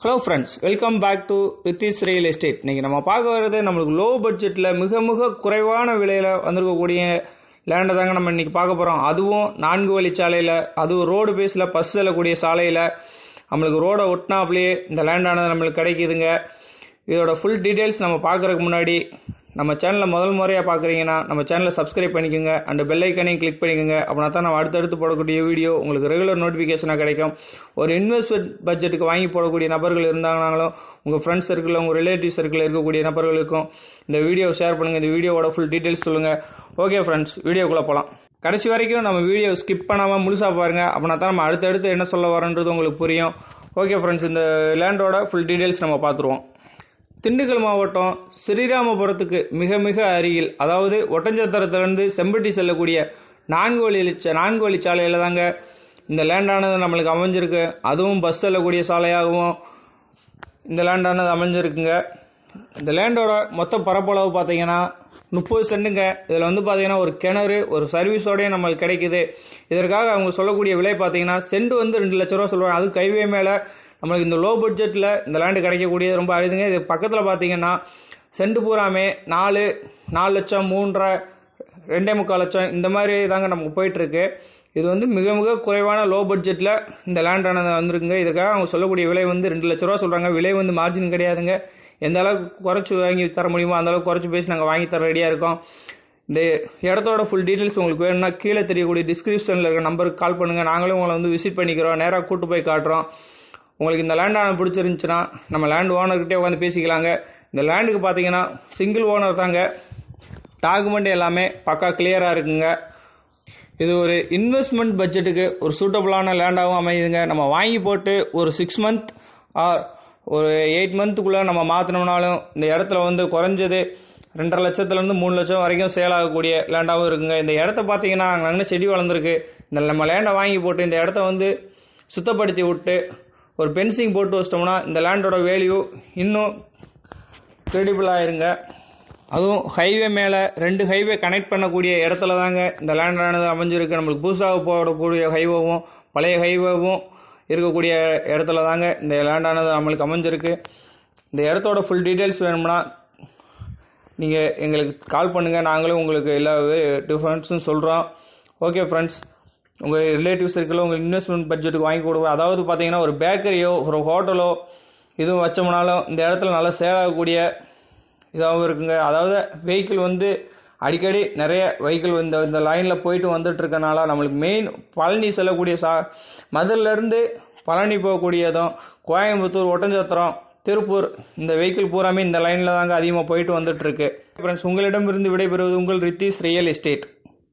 Hello friends welcome back to Rithish real estate இன்றைக்கி நம்ம பார்க்க வர்றது நம்மளுக்கு லோ பட்ஜெட்டில் மிக மிக குறைவான விலையில் வந்திருக்கக்கூடிய லேண்டை தாங்க நம்ம இன்றைக்கி பார்க்க போகிறோம் அதுவும் நான்கு வழிச்சாலையில் அதுவும் ரோடு பேஸில் பஸ் செல்லக்கூடிய சாலையில் நம்மளுக்கு ரோடை ஒட்டினாப்லேயே இந்த லேண்டானது நம்மளுக்கு கிடைக்குதுங்க. இதோட ஃபுல் டீட்டெயில்ஸ் நம்ம பார்க்குறதுக்கு முன்னாடி நம்ம சேனலை முதல் முறையாக பார்க்குறீங்கன்னா நம்ம சேனலை சப்ஸ்கிரைப் பண்ணிக்கோங்க. அந்த பெல் ஐக்கனையும் கிளிக் பண்ணிக்கோங்க. அப்படின்னா தான் நம்ம அடுத்தடுத்து போடக்கூடிய வீடியோ உங்களுக்கு ரெகுலர் நோட்டிஃபிகேஷனாக கிடைக்கும். ஒரு இன்வெஸ்ட்மெண்ட் பட்ஜெட்டுக்கு வாங்கி போடக்கூடிய நபர்கள் இருந்தாங்கனாலும் உங்கள் ஃப்ரெண்ட்ஸ் சர்க்கிளில் உங்கள் ரிலேட்டிவ் சர்க்கிளில் இருக்கக்கூடிய நபர்களுக்கும் இந்த வீடியோ ஷேர் பண்ணுங்கள் இந்த வீடியோவோட ஃபுல் டீட்டெயில்ஸ் சொல்லுங்கள் ஓகே ஃப்ரெண்ட்ஸ் வீடியோக்குள்ளே போகலாம் கடைசி வரைக்கும் நம்ம வீடியோ ஸ்கிப் பண்ணாமல் முழுசாக பாருங்கள் அப்படின்னா தான் நம்ம அடுத்தடுத்து என்ன சொல்ல வரோன்றது உங்களுக்கு புரியும். ஓகே ஃப்ரெண்ட்ஸ் இந்த லேண்டோட ஃபுல் டீட்டெயில்ஸ் நம்ம பார்த்துருவோம். திண்டுக்கல் மாவட்டம் ஸ்ரீராமபுரத்துக்கு மிக மிக அருகில் அதாவது ஒட்டஞ்சத்திரத்திலிருந்து செம்பட்டி செல்லக்கூடிய நான்கு வழி நான்கு வழி சாலையில் தாங்க இந்த லேண்டானது நம்மளுக்கு அமைஞ்சிருக்கு. அதுவும் பஸ் செல்லக்கூடிய சாலையாகவும் இந்த லேண்டானது அமைஞ்சிருக்குங்க. இந்த லேண்டோட மொத்த பரப்பளவு பார்த்தீங்கன்னா முப்பது சென்ட்டுங்க. இதில் வந்து பார்த்தீங்கன்னா ஒரு கிணறு ஒரு சர்வீஸோடய நம்மளுக்கு கிடைக்குது. இதற்காக அவங்க சொல்லக்கூடிய விலை பார்த்தீங்கன்னா சென்ட் வந்து ரெண்டு லட்ச ரூபா சொல்லுவாங்க. அது கைவே மேலே நம்மளுக்கு இந்த லோ பட்ஜெட்டில் இந்த லேண்டு கிடைக்கக்கூடியது ரொம்ப அழுதுங்க இது பக்கத்தில் பார்த்தீங்கன்னா செண்டு பூராமே நாலு நாலு லட்சம் மூன்றரை ரெண்டே முக்கால் லட்சம் இந்த மாதிரி தாங்க நமக்கு போயிட்டுருக்கு. இது வந்து மிக மிக குறைவான லோ பட்ஜெட்டில் இந்த லேண்டானது வந்திருக்குங்க. இதுக்காக அவங்க சொல்லக்கூடிய விலை வந்து ரெண்டு லட்ச ரூபா சொல்கிறாங்க விலை வந்து மார்ஜின் கிடையாதுங்க. எந்த அளவுக்கு குறைச்சி வாங்கி தர முடியுமோ அந்த அளவுக்கு குறைச்சி பேசி நாங்கள் வாங்கி தர ரெடியாக இருக்கோம். இந்த இடத்தோட ஃபுல் டீட்டெயில்ஸ் உங்களுக்கு வேணும்னா கீழே தெரியக்கூடிய டிஸ்கிரிப்ஷனில் இருக்க நம்பருக்கு கால் பண்ணுங்கள் நாங்களும் உங்களை வந்து விசிட் பண்ணிக்கிறோம். நேராக கூட்டு போய் காட்டுறோம். உங்களுக்கு இந்த லேண்டான பிடிச்சிருந்துச்சுன்னா நம்ம லேண்ட் ஓனர்கிட்டே உட்காந்து பேசிக்கலாங்க. இந்த லேண்டுக்கு பார்த்தீங்கன்னா சிங்கிள் ஓனர் தாங்க. டாக்குமெண்ட் எல்லாமே பக்கா கிளியராக இருக்குங்க. இது ஒரு இன்வெஸ்ட்மெண்ட் பட்ஜெட்டுக்கு ஒரு சூட்டபுளான லேண்டாகவும் அமையுதுங்க. நம்ம வாங்கி போட்டு ஒரு சிக்ஸ் மந்த் ஆர் ஒரு எயிட் மந்த்துக்குள்ளே நம்ம மாற்றினோம்னாலும் இந்த இடத்துல வந்து குறைஞ்சது ரெண்டரை லட்சத்துலேருந்து மூணு லட்சம் வரைக்கும் சேல் ஆகக்கூடிய லேண்டாகவும் இருக்குங்க. இந்த இடத்த பார்த்தீங்கன்னா அங்கே செடி வளர்ந்துருக்கு. இந்த நம்ம லேண்டை வாங்கி போட்டு இந்த இடத்த வந்து சுத்தப்படுத்தி விட்டு ஒரு பென்சிங் போட்டு வச்சிட்டோம்னா இந்த லேண்டோட வேல்யூ இன்னும் கிரெடிபிள் ஆயிருங்க அதுவும் ஹைவே மேலே ரெண்டு ஹைவே கனெக்ட் பண்ணக்கூடிய இடத்துல தாங்க இந்த லேண்டானது அமைஞ்சிருக்கு. நம்மளுக்கு புதுசாக போடக்கூடிய ஹைவேவும் பழைய ஹைவேவும் இருக்கக்கூடிய இடத்துல தாங்க இந்த லேண்டானது நம்மளுக்கு அமைஞ்சிருக்கு. இந்த இடத்தோட ஃபுல் டீட்டெயில்ஸ் வேணும்னா நீங்கள் எங்களுக்கு கால் பண்ணுங்கள் நாங்களும் உங்களுக்கு எல்லா டிஃபரன்ஸும் சொல்கிறோம் ஓகே ஃப்ரெண்ட்ஸ் உங்கள் ரிலேட்டிவ்ஸ் இருக்கல உங்கள் இன்வெஸ்ட்மெண்ட் பட்ஜெட்டுக்கு வாங்கி கொடுங்க. அதாவது பார்த்தீங்கன்னா ஒரு பேக்கரியோ ஒரு ஹோட்டலோ இதுவும் வச்சோம்னாலும் இந்த இடத்துல நல்லா சேல் ஆகக்கூடிய இதாகவும் இருக்குங்க. அதாவது வெஹிக்கிள் வந்து அடிக்கடி நிறைய வெஹிக்கிள் இந்த இந்த லைனில் போயிட்டு வந்துட்டு இருக்கனால நம்மளுக்கு மெயின் பழனி செல்லக்கூடிய சா மதுரிலேருந்து பழனி போகக்கூடியதும் கோயம்புத்தூர் ஒட்டஞ்சத்திரம் திருப்பூர் இந்த வெஹிக்கிள் பூராமே இந்த லைனில் தாங்க அதிகமாக போயிட்டு வந்துட்டுருக்கு. ஃப்ரெண்ட்ஸ் உங்களிடமிருந்து விடைபெறுவது உங்கள் ரித்திஸ் ரியல் எஸ்டேட்.